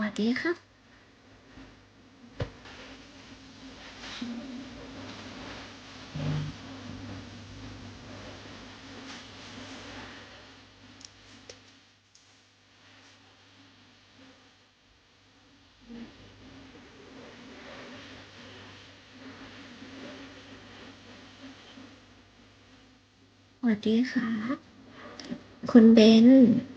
วัสดีครับ สวัสดีค่ะ คุณเบน ส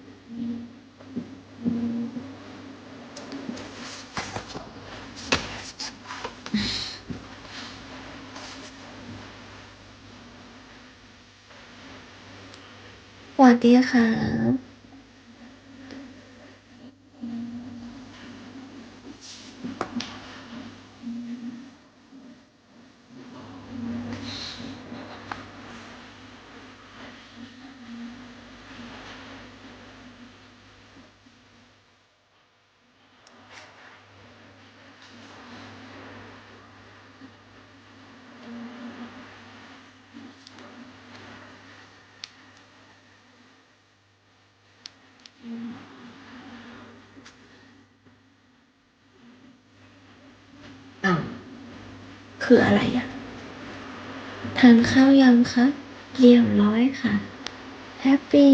วัสดีค่ะอ้ คืออะไรอะทานข้าวยังคะเรียบร้อยค่ะแฮปปี้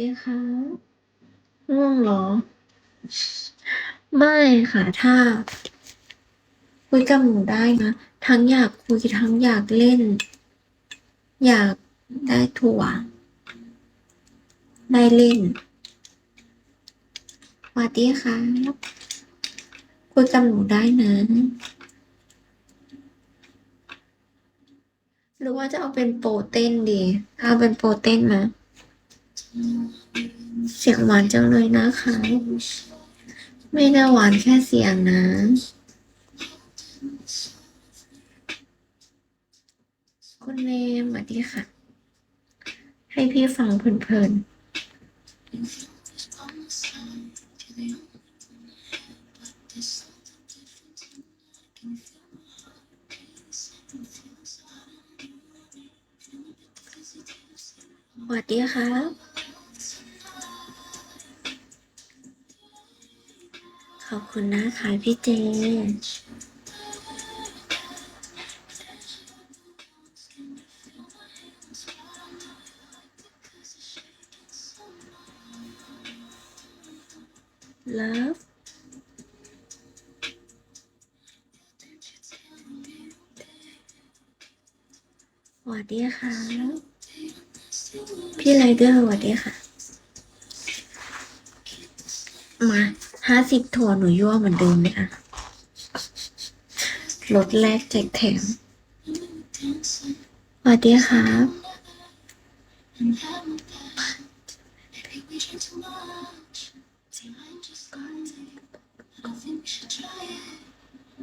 ดีค่ะ ง่วงเหรอ ไม่ค่ะ ถ้า คุยกับหนูได้นะ ทั้งอยากคุยทั้งอยากเล่น อยากได้ถั่ว ได้เล่นสวัสดีค่ะคุยกับหนูได้นะหรือว่าจะเอาเป็นโปรเต้นดี เอาเป็นโปรเต้นมา เสียงหวานจังเลยนะคะ ไม่ได้หวานแค่เสียงนะคุณเนมสวัสดีค่ะ ให้พี่ฟังเพลินๆสวัสดีครับ ขอบคุณนะคะพี่เจ love สวัสดีค่ะ พี่ไรเดอร์สวัสดีค่ะ มา ห้าสิบถั่วหนูยั่วเหมือนเดิมเลยอะลดแรกแจกแถมสวัสดีครับ